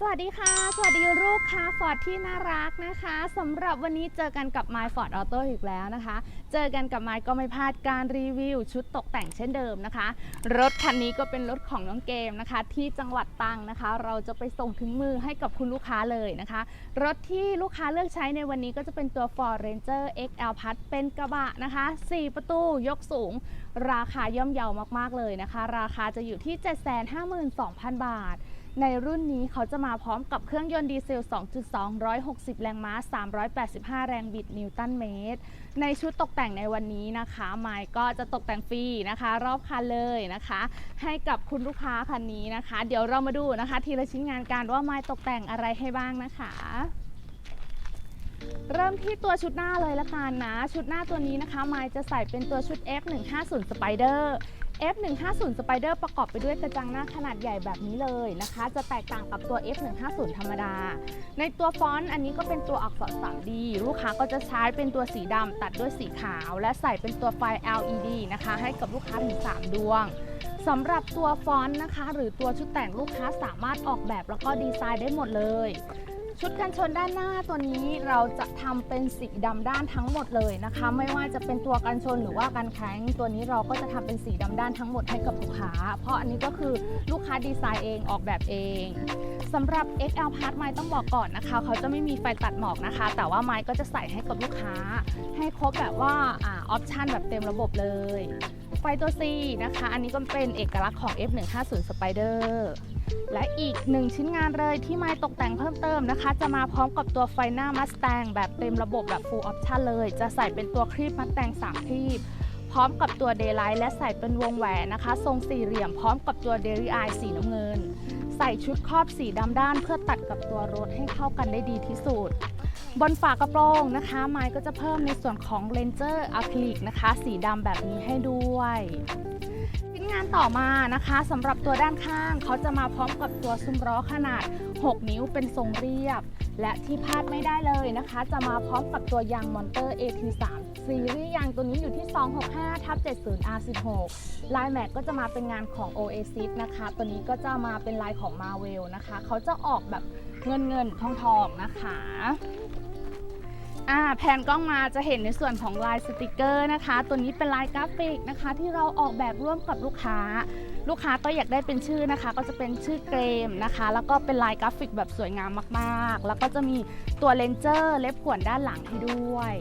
สวัสดีค่ะ สวัสดีลูกค้าฟอร์ดที่น่ารักนะคะสำหรับวันนี้เจอกันกับ My Ford Auto อีกแล้วนะคะ เจอกันกับ My ก็ไม่พลาดการรีวิว ชุดตกแต่งเช่นเดิมนะคะ รถคันนี้ก็เป็นรถของน้องเกมนะคะ ที่จังหวัดตรังนะคะ เราจะไปส่งถึงมือให้กับคุณลูกค้าเลยนะคะ รถที่ลูกค้าเลือกใช้ในวันนี้ก็จะเป็นตัว Ford Ranger XL Plus เป็นกระบะนะคะ 4 ประตูยกสูง ราคาย่อมเยาวมากๆเลยนะคะ ราคาจะอยู่ที่ 752,000 บาท ในรุ่นนี้เขาจะมาพร้อมกับเครื่องยนต์ดีเซล 2.2 160 แรงม้า 385 แรงบิดนิวตันเมตร ในชุดตกแต่งในวันนี้นะคะไมค์ก็จะตกแต่งฟรีนะคะ รอบคันเลยนะคะ ให้กับคุณลูกค้าคันนี้นะคะ เดี๋ยวเรามาดูนะคะ ทีละชิ้นงานการว่าไมค์ตกแต่งอะไรให้บ้างนะคะเริ่มที่ตัวชุดหน้าเลยละกันนะ ชุดหน้าตัวนี้นะคะไมค์จะใส่เป็นตัวชุด F150 Spider F150 Spider ประกอบไปด้วยกระจังหน้าขนาดใหญ่แบบนี้เลยนะคะ จะแตกต่างกับตัว F150 ธรรมดา ในตัวฟอนต์อันนี้ก็เป็นตัวอักษร 3D ลูกค้าก็จะใช้เป็นตัวสีดำตัดด้วยสีขาว และใส่เป็นตัวไฟ LED นะคะ ให้กับลูกค้าถึง 3 ดวงสำหรับตัวฟอนต์นะคะ หรือตัวชุดแต่งลูกค้าสามารถออกแบบแล้วก็ดีไซน์ได้หมดเลย ชุดกันชนด้านหน้าตัวนี้เราจะทำเป็นสีดำด้านทั้งหมดเลยนะคะ ไม่ว่าจะเป็นตัวกันชนหรือว่ากันแข้งตัวนี้เราก็จะทำเป็นสีดำด้านทั้งหมดให้กับลูกค้า เพราะอันนี้ก็คือลูกค้าดีไซน์เองออกแบบเองสำหรับ XL Part ไม้ต้องบอกก่อนนะคะ เขาจะไม่มีไฟตัดหมอกนะคะ แต่ว่าไม้ก็จะใส่ให้กับลูกค้า ให้ครบแบบว่าออปชันแบบเต็มระบบเลย ไฟตัว C นะคะ อันนี้ก็เป็นเอกลักษณ์ของ F150 Spider และอีกหนึ่งชิ้นงานเลยที่ไม้ตกแต่งเพิ่มเติมนะคะ จะมาพร้อมกับตัวไฟหน้ามัสแตงแบบเต็มระบบแบบ Full Option เลย จะใส่เป็นตัวครีบมัสแตง3ครีบ พร้อมกับตัว Daylight และใส่เป็นวงแหวนนะคะ ทรงสี่เหลี่ยมพร้อมกับตัว Dairy Eye สีน้ำเงิน ใส่ชุดครอบสีดำด้านเพื่อตัดกับตัวรถให้เข้ากันได้ดีที่สุด บนฝากระโปรงนะคะ ไม้ก็จะเพิ่มในส่วนของเลนเจอร์อะคริลิกนะคะ สีดำแบบนี้ให้ด้วยชิ้นงานต่อมานะคะสำหรับตัวด้านข้าง เขาจะมาพร้อมกับตัวซุ้มล้อขนาด 6 นิ้วเป็นทรงเรียบ และที่พลาดไม่ได้เลยนะคะ จะมาพร้อมกับตัวยางมอนเตอร์ AT3 ซีรีส์ยางตัวนี้อยู่ที่ 265ทับ70 R16 ลายแม็กก็จะมาเป็นงานของ Oasis นะคะ ตัวนี้ก็จะมาเป็นลายของ Marvel นะคะ เขาจะออกแบบเงินเงินทองทองนะคะ อ่าแผนกล้องมาจะเห็นในส่วนของลายสติกเกอร์นะคะ ตัวนี้เป็นลายกราฟิกนะคะ ที่เราออกแบบร่วมกับลูกค้า ลูกค้าก็อยากได้เป็นชื่อนะคะ ก็จะเป็นชื่อเกรมนะคะ แล้วก็เป็นลายกราฟิกแบบสวยงามมากๆ แล้วก็จะมีตัวเลนเจอร์เล็บขวนด้านหลังให้ด้วย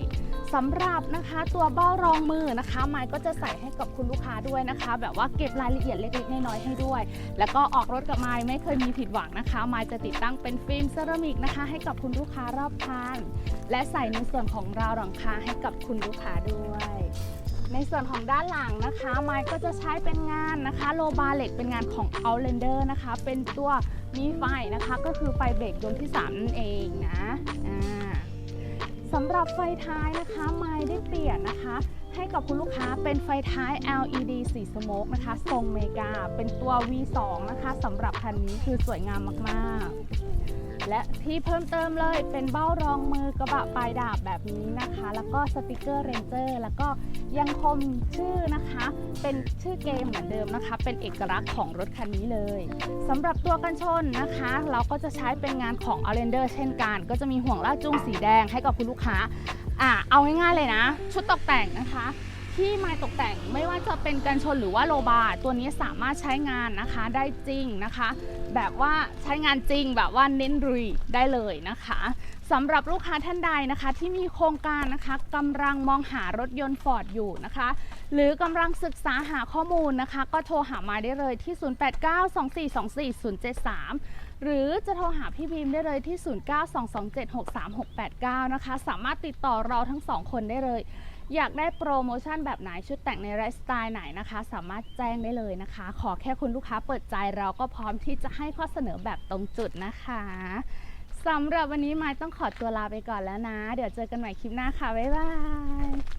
สำหรับนะคะตัวเบ้ารองมือนะคะไม้ก็จะใส่ให้กับคุณลูกค้าด้วยนะคะ แบบว่าเก็บรายละเอียดเล็กๆน้อยๆให้ด้วย แล้วก็ออกรถกับไม้ไม่เคยมีผิดหวังนะคะไม้จะติดตั้งเป็นฟิล์มเซรามิกนะคะ ให้กับคุณลูกค้ารอบคันและใส่ในส่วนของราวหลังคาให้กับคุณลูกค้าด้วยในส่วนของด้านหลังนะคะไม้ก็จะใช้เป็นงานนะคะโลบาเหล็กเป็นงานของ Outlander นะคะ เป็นตัวมีไฟนะคะ ก็คือไฟเบรกดวงที่3นั่นเองนะอ่า สำหรับไฟท้ายนะคะไม้ได้เปลี่ยนนะคะ ให้กับคุณลูกค้าเป็นไฟท้าย LED สีสโมกนะคะ ทรงเมกา เป็นตัว V2 นะคะสำหรับคันนี้คือสวยงามมากๆ และที่เพิ่มเติมเลยเป็นเบ้ารองมือกระบะปลายดาบแบบนี้นะคะ แล้วก็สติกเกอร์เรนเจอร์ แล้วก็ยังคมชื่อนะคะ เป็นชื่อเกมเหมือนเดิมนะคะ เป็นเอกลักษณ์ของรถคันนี้เลยสำหรับตัวกันชนนะคะ เราก็จะใช้เป็นงานของ a l l e n d e r เช่นกัน ก็จะมีห่วงลากจูงสีแดงให้กับคุณลูกค้า อะเอาง่ายๆเลยนะ ชุดตกแต่งนะคะ ที่มาตกแต่งไม่ว่าจะเป็นกันชนหรือว่าโลบาตัวนี้สามารถใช้งานนะคะได้จริงนะคะ แบบว่าใช้งานจริงแบบว่าเน้นรุยได้เลยนะคะ สำหรับลูกค้าท่านใดนะคะที่มีโครงการนะคะกำลังมองหารถยนต์ฟอร์ดอยู่นะคะ หรือกำลังศึกษาหาข้อมูลนะคะ ก็โทรหามาได้เลยที่ 0892424073 หรือจะโทรหาพี่พิมได้เลยที่ 0922763689 นะคะ สามารถติดต่อเราทั้งสองคนได้เลย อยากได้โปรโมชั่นแบบไหนชุดแต่งในไลฟ์สไตล์ไหนนะคะ สามารถแจ้งได้เลยนะคะ ขอแค่คุณลูกค้าเปิดใจเราก็พร้อมที่จะให้ข้อเสนอแบบตรงจุดนะคะ สำหรับวันนี้ไม้ต้องขอตัวลาไปก่อนแล้วนะ เดี๋ยวเจอกันใหม่คลิปหน้าค่ะ บ๊ายบาย